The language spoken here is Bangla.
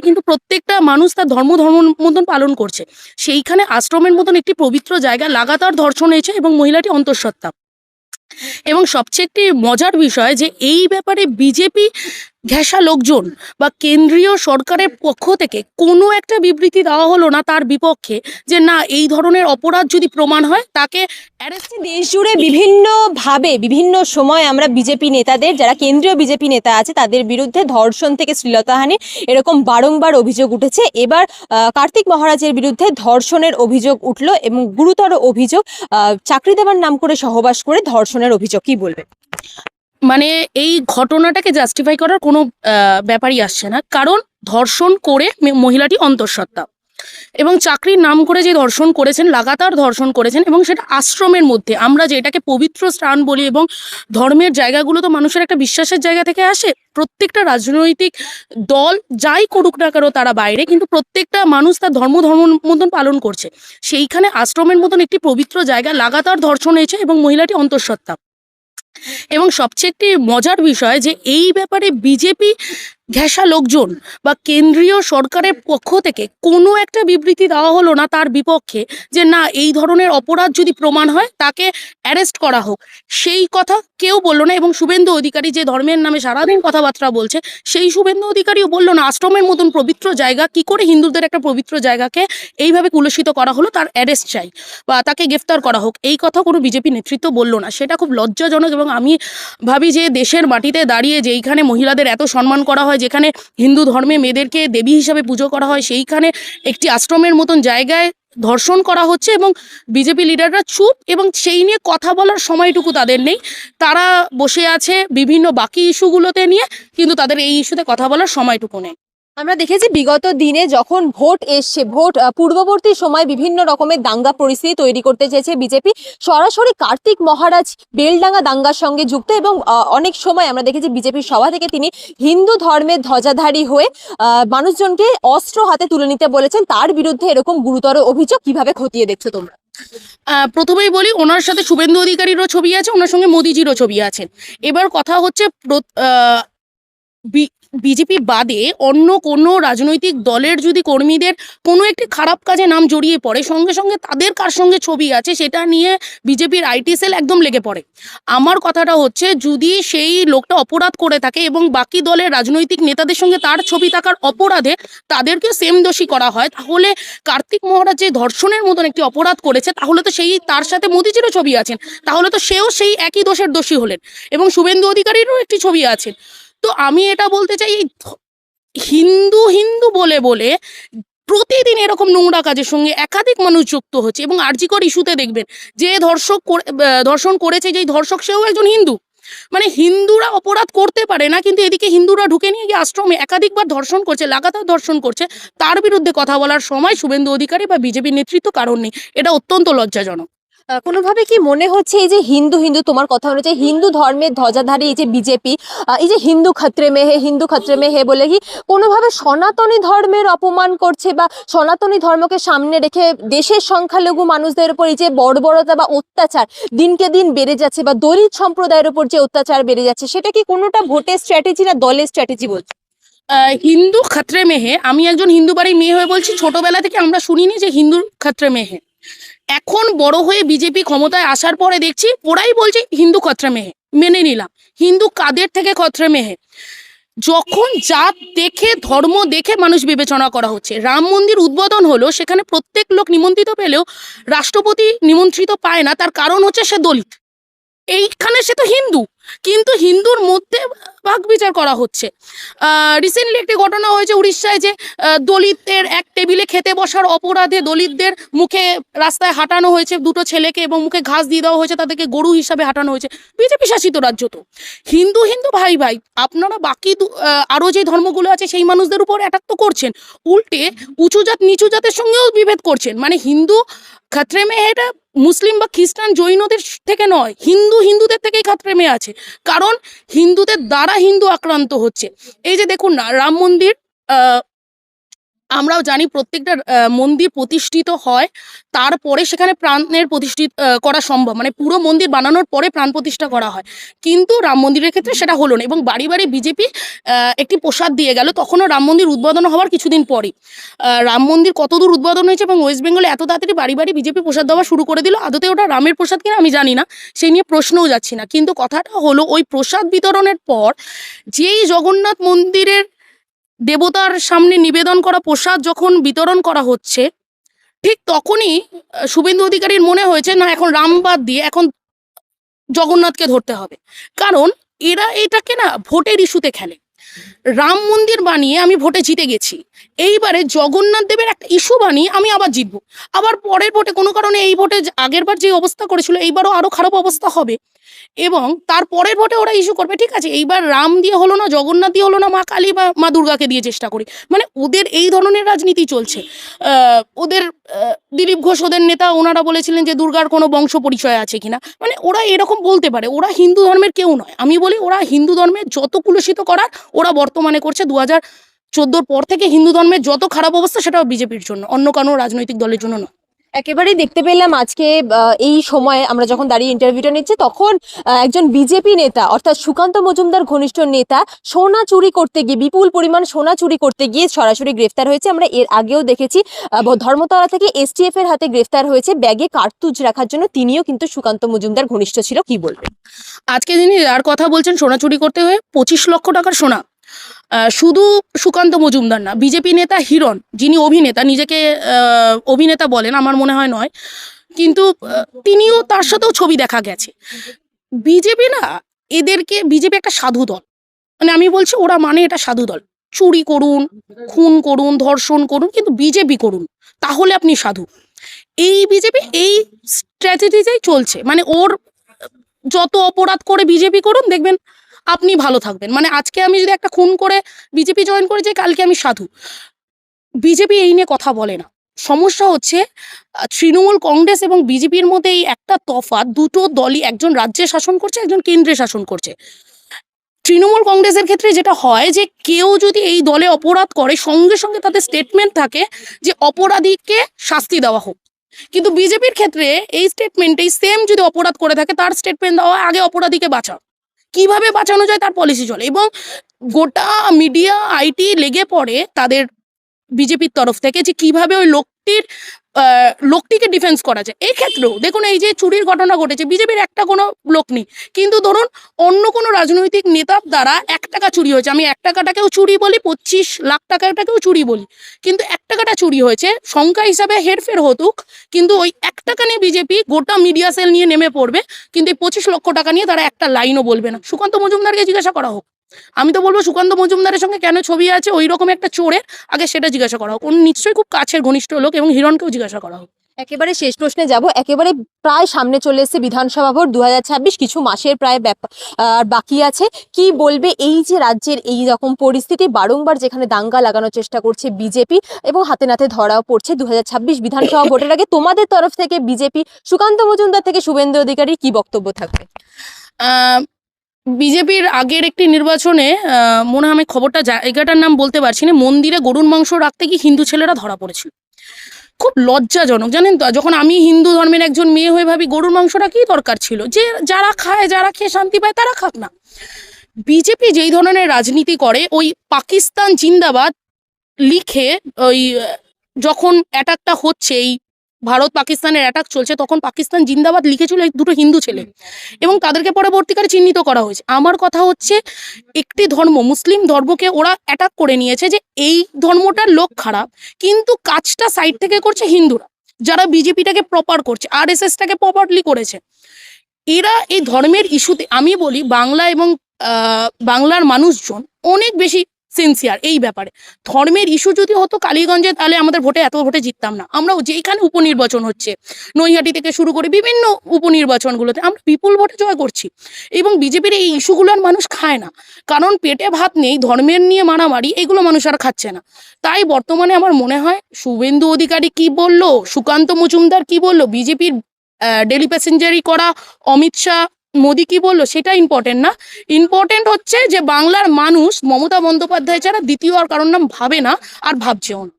কিন্তু প্রত্যেকটা মানুষ তার ধর্ম ধর্ম মতন পালন করছে। সেইখানে আশ্রমের মতন একটি পবিত্র জায়গা লাগাতার ধর্ষণ হয়েছে এবং মহিলাটি অন্তঃসত্ত্বা। এবং সবচেয়ে একটি মজার বিষয় যে, এই ব্যাপারে বিজেপি ঘেঁষা লোকজন বা কেন্দ্রীয় সরকারের পক্ষ থেকে কোনো একটা বিবৃতি দেওয়া হলো না তার বিপক্ষে যে না, এই ধরনের অপরাধ যদি প্রমাণ হয়, তাকে অ্যারেস্ট দেশ জুড়ে বিভিন্ন ভাবে বিভিন্ন সময় আমরা বিজেপি নেতাদের, যারা কেন্দ্রীয় বিজেপি নেতা আছে, তাদের বিরুদ্ধে ধর্ষণ থেকে শ্লীলতাহানি এরকম বারংবার অভিযোগ উঠেছে। এবার কার্তিক মহারাজের বিরুদ্ধে ধর্ষণের অভিযোগ উঠল এবং গুরুতর অভিযোগ চাকরি দেওয়ার নাম করে সহবাস করে ধর্ষণের অভিযোগ। কি বলবে? মানে এই ঘটনাটাকে জাস্টিফাই করার কোনো ব্যাপারই আসছে না। কারণ ধর্ষণ করে মহিলাটি অন্তঃসত্ত্বা। এবং চাকরির নাম করে যে ধর্ষণ করেছেন, লাগাতার ধর্ষণ করেছেন এবং সেটা আশ্রমের মধ্যে, আমরা যে এটাকে পবিত্র স্থান বলি এবং ধর্মের জায়গাগুলো তো মানুষের একটা বিশ্বাসের জায়গা থেকে আসে, প্রত্যেকটা রাজনৈতিক দল যাই করুক না কেন তারা বাইরে, কিন্তু প্রত্যেকটা মানুষ তার ধর্ম ধর্ম মতন পালন করছে। সেইখানে আশ্রমের মতন একটি পবিত্র জায়গা, লাগাতার ধর্ষণ হয়েছে এবং মহিলাটি অন্তঃসত্ত্বা। এবং সবচেয়ে একটি মজার বিষয় যে এই ব্যাপারে বিজেপি ঘেঁষা লোকজন বা কেন্দ্রীয় সরকারের পক্ষ থেকে কোনো একটা বিবৃতি দেওয়া হলো না তার বিপক্ষে যে না, এই ধরনের অপরাধ যদি প্রমাণ হয় তাকে অ্যারেস্ট করা হোক। সেই কথা কেউ বলল না এবং শুভেন্দু অধিকারী যে ধর্মের নামে সারাদিন কথাবার্তা বলছে, সেই শুভেন্দু অধিকারীও বলল না, আশ্রমের মতন পবিত্র জায়গা, কি করে হিন্দুদের একটা পবিত্র জায়গাকে এইভাবে কুলসিত করা হলো তার অ্যারেস্ট চাই বা তাকে গ্রেফতার করা হোক, এই কথা কোনো বিজেপি নেতৃত্ব বলল না। সেটা খুব লজ্জাজনক এবং আমি ভাবি যে দেশের মাটিতে দাঁড়িয়ে যেইখানে মহিলাদের এত সম্মান করা হয় যেখানে হিন্দু ধর্মে মেয়েদেরকে দেবী হিসাবে পুজো করা হয়, সেইখানে একটি আশ্রমের মতন জায়গায় ধর্ষণ করা হচ্ছে এবং বিজেপি লিডাররা চুপ এবং সেই নিয়ে কথা বলার সময়টুকু তাদের নেই। তারা বসে আছে বিভিন্ন বাকি ইস্যুগুলোতে নিয়ে, কিন্তু তাদের এই ইস্যুতে কথা বলার সময়টুকু নেই। আমরা দেখেছি বিগত দিনে যখন ভোট এসছে, ভোট পূর্ববর্তী সময় বিভিন্ন রকমের দাঙ্গা পরিস্থিতি তৈরি করতে চেয়েছে বিজেপি। সরাসরি কার্তিক মহারাজ বেলডাঙ্গা দাঙ্গার সঙ্গে যুক্ত এবং অনেক সময় আমরা দেখেছি বিজেপির সভা থেকে তিনি হিন্দু ধর্মের ধ্বজাধারী হয়ে মানুষজনকে অস্ত্র হাতে তুলে নিতে বলেছেন। তার বিরুদ্ধে এরকম গুরুতর অভিযোগ কীভাবে খতিয়ে দেখছ তোমরা? প্রথমেই বলি, ওনার সাথে শুভেন্দু অধিকারীরও ছবি আছে, ওনার সঙ্গে মোদিজিরও ছবি আছে। এবার কথা হচ্ছে বিজেপি বাদে অন্য কোনো রাজনৈতিক দলের যদি কর্মীদের কোনো একটি খারাপ কাজে নাম জড়িয়ে পড়ে, সঙ্গে সঙ্গে তাদের কার সঙ্গে ছবি আছে সেটা নিয়ে বিজেপির আইটি সেল একদম লেগে পড়ে। আমার কথাটা হচ্ছে, যদি সেই লোকটা অপরাধ করে থাকে এবং বাকি দলের রাজনৈতিক নেতাদের সঙ্গে তার ছবি থাকার অপরাধে তাদেরকে সেম দোষী করা হয়, তাহলে কার্তিক মহারাজ যে ধর্ষণের মতন একটি অপরাধ করেছে, তাহলে তো সেই তার সাথে মোদিজিরও ছবি আছেন, তাহলে তো সেও সেই একই দোষের দোষী হলেন এবং শুভেন্দু অধিকারীরও একটি ছবি আছে তো আমি এটা বলতে চাই, এই হিন্দু হিন্দু বলে বলে প্রতিদিন এরকম নোংরা কাজের সঙ্গে একাধিক মানুষ যুক্ত হচ্ছে এবং আর্জিকর ইস্যুতে দেখবেন যে ধর্ষক ধর্ষণ করেছে যেই ধর্ষক সেও একজন হিন্দু। মানে হিন্দুরা অপরাধ করতে পারে না, কিন্তু এদিকে হিন্দুরা ঢুকে নিয়ে গিয়ে আশ্রমে একাধিকবার ধর্ষণ করছে, লাগাতার ধর্ষণ করছে। তার বিরুদ্ধে কথা বলার সময় শুভেন্দু অধিকারী বা বিজেপির নেতৃত্ব কারণ নেই। এটা অত্যন্ত লজ্জাজনক। কোনোভাবে কি মনে হচ্ছে এই যে হিন্দু হিন্দু তোমার কথা অনুযায়ী হিন্দু ধর্মের ধ্বজাধারী এই যে বিজেপি এই যে হিন্দু ক্ষত্রে মেহে হিন্দু ক্ষত্রে মেহে বলে কি কোনোভাবে সনাতনী ধর্মের অপমান করছে বা সনাতনী ধর্মকে সামনে রেখে দেশের সংখ্যালঘু মানুষদের উপর এই যে বর্বরতা বা অত্যাচার দিনকে দিন বেড়ে যাচ্ছে বা দলিত সম্প্রদায়ের উপর যে অত্যাচার বেড়ে যাচ্ছে, সেটা কি কোনোটা ভোটের স্ট্র্যাটেজি না দলের স্ট্র্যাটেজি বলছে? হিন্দু খাত্রে মেহে আমি একজন হিন্দু বাড়ির মেয়ে হয়ে বলছি, ছোটবেলা থেকে আমরা শুনিনি যে হিন্দু খাত্রে মেহে এখন বড় হয়ে বিজেপি ক্ষমতায় আসার পরে দেখছি ওরাই বলছে হিন্দু খত্রে মেহে মেনে নিলাম। হিন্দু কাদের থেকে খত্রে মেহে যখন জাত দেখে, ধর্ম দেখে মানুষ বিবেচনা করা হচ্ছে, রাম মন্দির উদ্বোধন হলো, সেখানে প্রত্যেক লোক নিমন্ত্রিত পেলেও রাষ্ট্রপতি নিমন্ত্রিত পায় না, তার কারণ হচ্ছে সে দলিত। এইখানে সে তো হিন্দু কিন্তু হিন্দুর মধ্যে ভাগ বিচার করা হচ্ছে। রিসেন্টলি একটি ঘটনা হয়েছে উড়িষ্যায় যে দলিতদের এক টেবিলে খেতে বসার অপরাধে দলিতদের মুখে রাস্তায় হাঁটানো হয়েছে দুটো ছেলেকে এবং মুখে ঘাস দিয়ে দেওয়া হয়েছে তাদেরকে গরু হিসাবে হাঁটানো হয়েছে। বিজেপি শাসিত রাজ্য তো। হিন্দু হিন্দু ভাই ভাই আপনারা বাকি আহ, যে ধর্মগুলো আছে সেই মানুষদের উপর অ্যাটাক তো করছেন। উল্টে উঁচু জাত নিচু জাতের সঙ্গেও বিভেদ করছেন। মানে হিন্দু খাত্রে মেয়ে এটা মুসলিম বা খ্রিস্টান জৈনদের থেকে নয়, হিন্দু হিন্দুদের থেকেই খাত্রে মেয়ে আছে। কারণ হিন্দুদের দ্বারা হিন্দু আক্রান্ত হচ্ছে। এই যে দেখুন না, রাম মন্দির আমরাও জানি প্রত্যেকটা মন্দির প্রতিষ্ঠিত হয়, তারপরে সেখানে প্রাণের প্রতিষ্ঠিত করা সম্ভব। মানে পুরো মন্দির বানানোর পরে প্রাণ প্রতিষ্ঠা করা হয়। কিন্তু রাম মন্দিরের ক্ষেত্রে সেটা হলো না এবং বাড়ি বাড়ি বিজেপি একটি প্রসাদ দিয়ে গেল। তখনও রাম মন্দির উদ্বোধন হওয়ার কিছুদিন পরে রাম মন্দির কতদূর উদ্বোধন হয়েছে এবং ওয়েস্ট বেঙ্গলে এত তাড়াতাড়ি বাড়ি বাড়ি বিজেপি প্রসাদ দেওয়া শুরু করে দিল, আদতে ওটা রামের প্রসাদ কিনা আমি জানি না সেই নিয়ে প্রশ্নও যাচ্ছি না। কিন্তু কথাটা হলো, ওই প্রসাদ বিতরণের পর যেই জগন্নাথ মন্দিরের দেবতার সামনে নিবেদন করা প্রসাদ যখন বিতরণ করা হচ্ছে, ঠিক তখনই শুভেন্দু অধিকারীর মনে হয়েছে, না, এখন রাম বাদ দিয়ে এখন জগন্নাথকে ধরতে হবে। কারণ এরা এটাকে না ভোটের ইস্যুতে খেলে। রাম মন্দির বানিয়ে আমি ভোটে জিতে গেছি। এইবারে জগন্নাথ দেবের একটা ইস্যু বানিয়ে আমি আবার জিতবো। আবার পরের ভোটে কোনো কারণে এই ভোটে যে- আগেরবার যে অবস্থা করেছিল, এইবারও আরও খারাপ অবস্থা হবে। এবং তার পরের ভোটে ওরা ইস্যু করবে, ঠিক আছে? এইবার রাম দিয়ে হলো না, জগন্নাথ দিয়ে হলো না, মা কালী বা মা দুর্গাকে দিয়ে চেষ্টা করি। মানে ওদের এই ধরনের রাজনীতি চলছে। ওদের দিলীপ ঘোষ ওদের নেতা, ওনারা বলেছিলেন যে দুর্গার কোনো বংশ পরিচয় আছে কিনা। মানে ওরা এরকম বলতে পারে, ওরা হিন্দু ধর্মের কেউ নয়। আমি বলি ওরা হিন্দু ধর্মের যত কুলুষিত করার, ওরা বর্তমানে করছে দু হাজার চোদ্দোর পর থেকে হিন্দু ধর্মের যত খারাপ অবস্থা, সেটাও বিজেপির জন্য, অন্য কোনো রাজনৈতিক দলের জন্য নয়। একেবারেই দেখতে পেলাম আজকে এই সময়ে আমরা যখন দাঁড়িয়ে ইন্টারভিউটা নিচ্ছি, তখন একজন বিজেপি নেতা, অর্থাৎ সুকান্ত মজুমদার ঘনিষ্ঠ নেতা, সোনা চুরি করতে গিয়ে, বিপুল পরিমাণ সোনা চুরি করতে গিয়ে সরাসরি গ্রেফতার হয়েছে। আমরা এর আগেও দেখেছি ধর্মতলা থেকে এসটিএফ এর হাতে গ্রেফতার হয়েছে, ব্যাগে কার্তুজ রাখার জন্য তিনিও কিন্তু সুকান্ত মজুমদার ঘনিষ্ঠ ছিল। কি বলবেন? আজকে যিনি যার কথা বলছেন, সোনা চুরি করতে হয়ে পঁচিশ লক্ষ টাকার সোনা। শুধু সুকান্ত মজুমদার না, বিজেপি নেতা হিরণ, যিনি অভিনেতা, নিজেকে অভিনেতা বলেন, আমার মনে হয় নয়, কিন্তু তিনিও তার সাথেও ছবি দেখা গেছে। বিজেপি না, এদেরকে, বিজেপি একটা সাধু দল। মানে আমি বলছি, ওরা মানে এটা সাধু দল। চুরি করুন, খুন করুন, ধর্ষণ করুন, কিন্তু বিজেপি করুন, তাহলে আপনি সাধু। এই বিজেপি, এই স্ট্র্যাটেজিতেই চলছে। মানে ওর, যত অপরাধ করে বিজেপি করুন, দেখবেন আপনি ভালো থাকবেন। মানে আজকে আমি যদি একটা খুন করে বিজেপি জয়েন করে যাই কালকে আমি সাধু। বিজেপি এই নিয়ে কথা বলে না। সমস্যা হচ্ছে তৃণমূল কংগ্রেস এবং বিজেপির মধ্যে এই একটা তফাৎ, দুটো দলই একজন রাজ্যে শাসন করছে, একজন কেন্দ্রে শাসন করছে। তৃণমূল কংগ্রেসের ক্ষেত্রে যেটা হয় যে, কেউ যদি এই দলে অপরাধ করে, সঙ্গে সঙ্গে তাদের স্টেটমেন্ট থাকে যে, অপরাধীকে শাস্তি দেওয়া হোক। কিন্তু বিজেপির ক্ষেত্রে এই স্টেটমেন্টেই সেম যদি অপরাধ করে থাকে, তার স্টেটমেন্ট দেওয়া আগে অপরাধীকে বাঁচাও। কীভাবে বাঁচানো যায় তার পলিসি চলে। এবং গোটা মিডিয়া আইটি লেগে পড়ে তাদের বিজেপির তরফ থেকে যে কীভাবে ওই লোকটির আহ, লোকটিকে ডিফেন্স করা যায়। এই ক্ষেত্রেও দেখুন এই যে চুরির ঘটনা ঘটেছে বিজেপির একটা কোনো লোক নেই। কিন্তু ধরুন অন্য কোনো রাজনৈতিক নেতার দ্বারা এক টাকা চুরি হয়েছে। আমি এক টাকাটাকেও চুরি বলি পঁচিশ লাখ টাকাটাকেও চুরি বলি। কিন্তু এক টাকাটা চুরি হয়েছে সংখ্যা হিসাবে হেরফের হতুক কিন্তু ওই এক টাকা নিয়ে বিজেপি গোটা মিডিয়া সেল নিয়ে নেমে পড়বে। কিন্তু এই পঁচিশ লক্ষ টাকা নিয়ে তারা একটা লাইনও বলবে না। সুকান্ত মজুমদারকে জিজ্ঞাসা করা হোক। আমি তো বলব সুকান্ত মজুমদারের সঙ্গে কেন ছবি আছে? ওই রকম একটা চোরের? আগে সেটা জিজ্ঞাসা করা হোক। উনি নিশ্চয়ই খুব কাছের ঘনিষ্ঠ লোক এবং হিরণকেও জিজ্ঞাসা করা হোক। একেবারে শেষ প্রশ্নে যাব। একেবারে প্রায় সামনে চলে এসেছে বিধানসভা ভোট দু হাজার ছাব্বিশ। কিছু মাসের প্রায় ব্যাপার বাকি আছে। কি বলবে এই যে রাজ্যের এই রকম পরিস্থিতি? বারংবার যেখানে দাঙ্গা লাগানোর চেষ্টা করছে বিজেপি এবং হাতে নাতে ধরাও পড়ছে দু হাজার ছাব্বিশ বিধানসভা ভোটের আগে। তোমাদের তরফ থেকে বিজেপি সুকান্ত মজুমদার থেকে শুভেন্দু অধিকারী কি বক্তব্য থাকবে? বিজেপির আগের একটি নির্বাচনে মনে আমি খবরটা জায়গাটার নাম বলতে পারছি না, মন্দিরে গরুর মাংস রাখতে কি হিন্দু ছেলেরা ধরা পড়েছিল। খুব লজ্জাজনক, জানেন তো? যখন আমি হিন্দু ধর্মের একজন মেয়ে হয়ে ভাবি, গরুর মাংসটা কি দরকার ছিল? যে যারা খায়, যারা খেয়ে শান্তি পায়, তারা খাক না। বিজেপি যেই ধরনের রাজনীতি করে, ওই পাকিস্তান জিন্দাবাদ লিখে ওই, যখন অ্যাটাকটা হচ্ছে, এই ভারত পাকিস্তানের অ্যাটাক চলছে, তখন পাকিস্তান জিন্দাবাদ লিখেছিল এই দুটো হিন্দু ছেলে। এবং তাদেরকে পরবর্তীকালে চিহ্নিত করা হয়েছে। আমার কথা হচ্ছে, একটি ধর্ম, মুসলিম ধর্মকে ওরা অ্যাটাক করে নিয়েছে যে এই ধর্মটার লোক খারাপ, কিন্তু কাজটা সাইড থেকে করছে হিন্দুরা, যারা বিজেপিটাকে প্রপার করছে আর এস এসটাকে প্রপারলি করেছে। এরা এই ধর্মের ইস্যুতে আমি বলি, বাংলা এবং বাংলার মানুষজন অনেক বেশি সিনসিয়ার এই ব্যাপারে। ধর্মের ইস্যু যদি হতো কালীগঞ্জে, তাহলে আমাদের ভোটে এত ভোটে জিততাম না। আমরা যেইখানে উপনির্বাচন হচ্ছে, নৈহাটি থেকে শুরু করে বিভিন্ন উপনির্বাচনগুলোতে আমরা বিপুল ভোটে জয় করছি। এবং বিজেপির এই ইস্যুগুলোর মানুষ খায় না। কারণ পেটে ভাত নেই, ধর্মের নিয়ে মারামারি, এগুলো মানুষ আর খাচ্ছে না। তাই বর্তমানে আমার মনে হয়, শুভেন্দু অধিকারী কি বলল, সুকান্ত মজুমদার কি বলল, বিজেপির ডেলি প্যাসেঞ্জারি করা অমিত শাহ মোদি কি বলল? সেটা ইম্পর্টেন্ট না। ইম্পর্টেন্ট হচ্ছে যে বাংলার মানুষ মমতা বন্দ্যোপাধ্যায় ছাড়া দ্বিতীয় আর কারোর নাম ভাবে না আর ভাবছেও না।